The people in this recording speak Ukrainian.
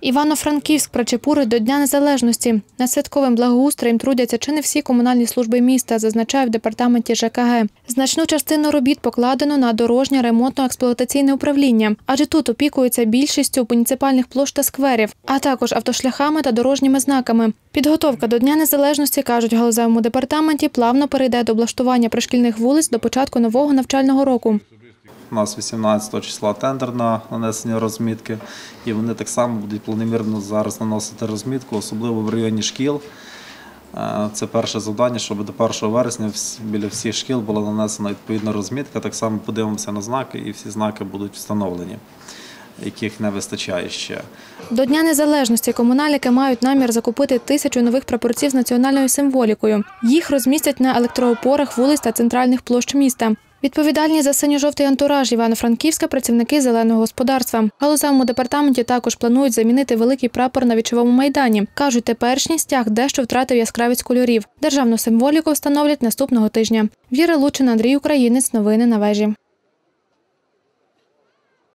Івано-Франківськ причепурить до Дня Незалежності. Над святковим благоустроєм трудяться чи не всі комунальні служби міста, зазначає в департаменті ЖКГ. Значну частину робіт покладено на дорожнє ремонтно-експлуатаційне управління, адже тут опікуються більшістю муніципальних площ та скверів, а також автошляхами та дорожніми знаками. Підготовка до Дня Незалежності, кажуть в галузевому департаменті, плавно перейде до облаштування пришкільних вулиць до початку нового навчального року. У нас 18 числа тендер на нанесення розмітки, і вони так само будуть планомірно зараз наносити розмітку, особливо в районі шкіл. Е, Це перше завдання, щоб до 1 вересня біля всіх шкіл була нанесена відповідна розмітка. Так само подивимося на знаки, і всі знаки будуть встановлені, яких не вистачає ще. До Дня Незалежності комунальники мають намір закупити тисячу нових прапорців з національною символікою. Їх розмістять на електроопорах вулиць та центральних площ міста. Відповідальні за синьо-жовтий антураж Івано-Франківська працівники зеленого господарства. Галузевому департаменті також планують замінити великий прапор на вічовому майдані. кажуть, теперішній стяг дещо втратив яскравість кольорів. Державну символіку встановлять наступного тижня. Віра Лучина, Андрій Українець. Новини на вежі.